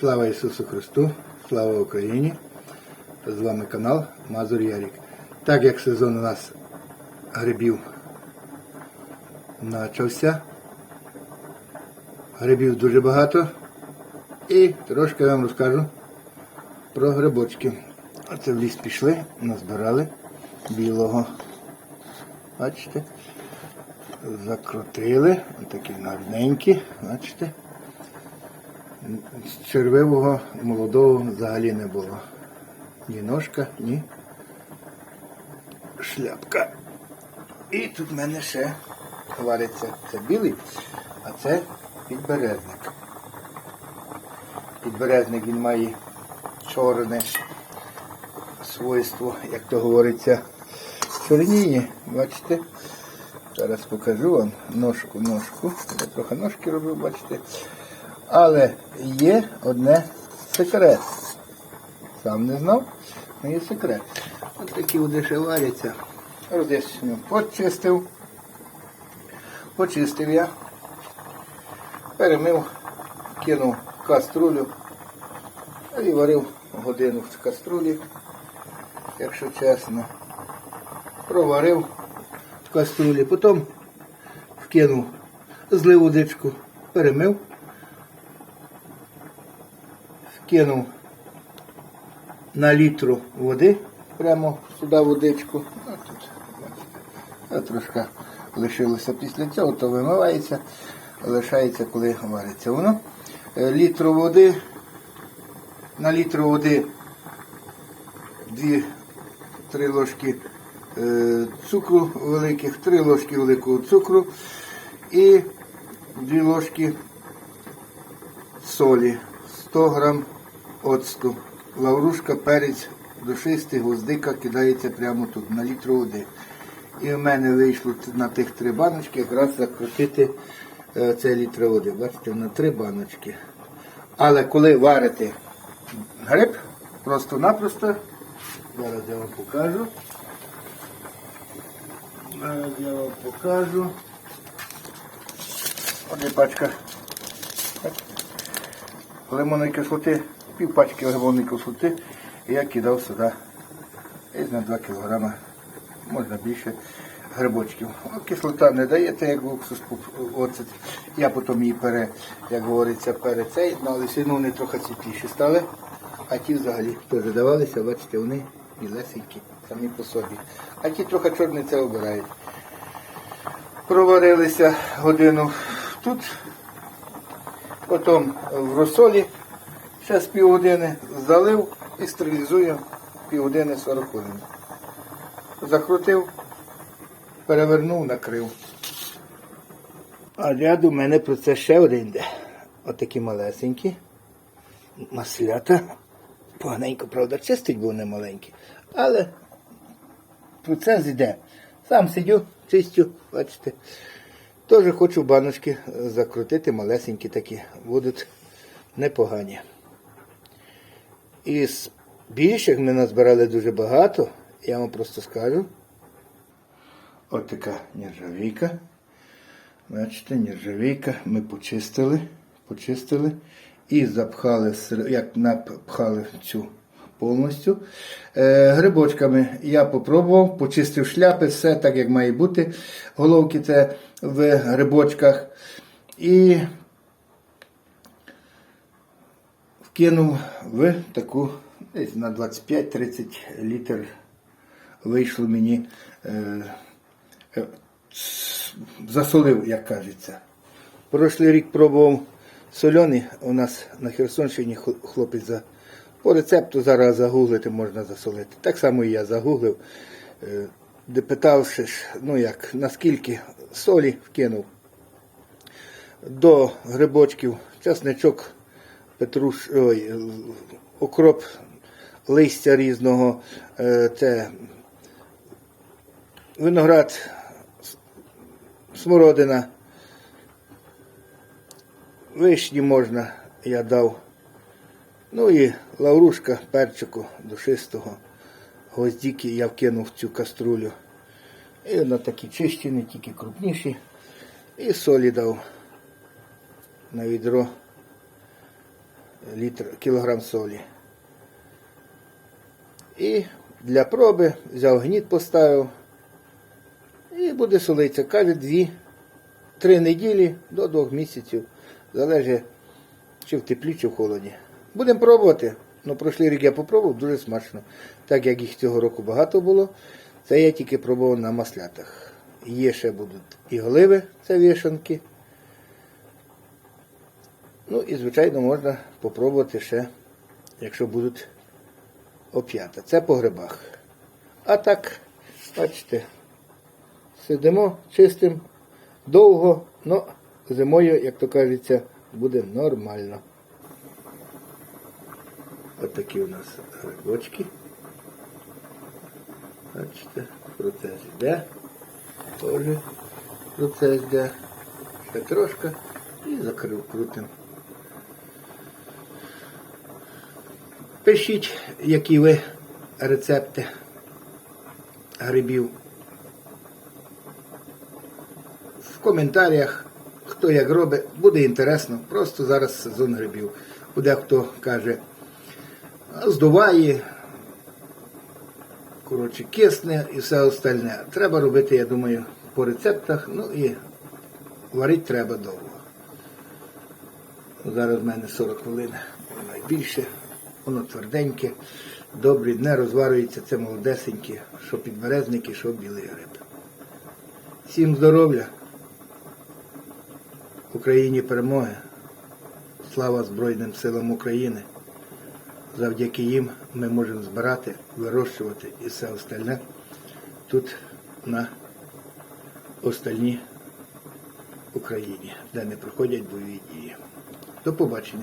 Слава Ісусу Христу, слава Україні! З вами канал Мазур Ярік. Так як сезон у нас грибів почався, грибів дуже багато. І трошки я вам розкажу про грибочки. Оце в ліс пішли, назбирали білого. Бачите? Закрутили, такі гарненькі, бачите. Червивого молодого взагалі не було. Ні ножка, ні шляпка. І тут в мене ще вариться. Це білий, а це підберезник. Підберезник він має чорне свойство, як то говориться, чорніє. Бачите? Зараз покажу вам ножку, ножку. Я трохи ножки робив, бачите. Але є одне секрет. Сам не знав, але є секрет. Ось такі ще варяться. Роз'ясню. Почистив. Почистив я. Перемив, кинув каструлю і варив годину в каструлі, якщо чесно. Проварив в каструлі, потім вкинув, злив водичку, перемив, вкинув на літру води, прямо сюди водичку. Тут, а трошки лишилося після цього, то вимивається, лишається, коли вариться воно. Е, Літру води, на літру води 2-3 ложки е, цукру великих, 3 ложки великого цукру і 2 ложки солі, 100 грам оцту. Лаврушка, перець, душистий, гвоздика кидається прямо тут, на літр води. І в мене вийшло на тих три баночки якраз закрутити е, цей літр води. Бачите, на три баночки. Але коли варите гриб, просто-напросто, зараз я вам покажу. Зараз я вам покажу. Одна пачка лимонної кислоти, пів пачки кислоти, і я кидав сюди десь на 2 кг, можна більше грибочків. О, Кислота не даєте, як уксус оцет. Я потім її пере, як говориться, пере цей, ну, але все одно вони трохи світліші стали, а ті взагалі теж давалися, бачите, вони білесенькі самі по собі. А ті трохи чорні це обирають. Проварилися годину тут, потім в розсолі ще з півгодини залив і стерилізую півгодини 40 хвилин. Закрутив, перевернув, накрив. А ряд у мене про це ще один йде. Отакі малесенькі. Маслята. Поганенько, правда, чистить, бо вони маленькі. Але процес йде. Сам сидю, чистю, бачите. Теж хочу баночки закрутити, малесенькі такі, будуть непогані. Із більших ми назбирали дуже багато, я вам просто скажу. От така нержавійка. Бачите, нержавійка. Ми почистили, почистили і запхали, як напхали цю повністю. Е, грибочками я попробував, почистив шляпи, все так, як має бути. Головки це в грибочках. І вкинув в таку десь на 25-30 літр вийшло мені. Е, е, засолив, як кажеться. Прошлий рік пробував сольоний. У нас на Херсонщині хлопець за по рецепту зараз загуглити можна засолити. Так само і я загуглив, е, де питавши, ну як, наскільки солі вкинув до грибочків, часничок, петруш, ой, окроп, листя різного, е, це виноград, смородина, вишні можна, я дав. Ну і лаврушка перчику душистого, гвоздіки я вкинув в цю каструлю. І на такі чищені, тільки крупніші. І солі дав на відро. Літр, кілограм солі. І для проби взяв гніт, поставив. І буде солитися. Каже, дві, три неділі до двох місяців. Залежить, чи в теплі, чи в холоді. Будемо пробувати. Ну, прошлий рік я попробував, дуже смачно. Так як їх цього року багато було, це я тільки пробував на маслятах. Є ще будуть і гливи, це вішанки. Ну і, звичайно, можна попробувати ще, якщо будуть оп'ята. Це по грибах. А так, бачите, сидимо чистим довго, але зимою, як то кажеться, буде нормально. Ось такі у нас грибочки. Бачите, процес йде. Теж процес йде. Ще трошки і закрив крутим. Пишіть, які ви рецепти грибів в коментарях, хто як робить, буде інтересно. Просто зараз сезон грибів. Буде хто каже, здуває, коротше, кисне і все остальне. Треба робити, я думаю, по рецептах, ну і варити треба довго. Зараз в мене 40 хвилин, найбільше, воно тверденьке, добре, не розварюється, це молодесеньке, що підберезники, що білий гриб. Всім здоров'я! Україні перемоги! Слава Збройним силам України! Завдяки їм ми можемо збирати, вирощувати і все остальне тут на остальній Україні, де не проходять бойові дії. До побачення.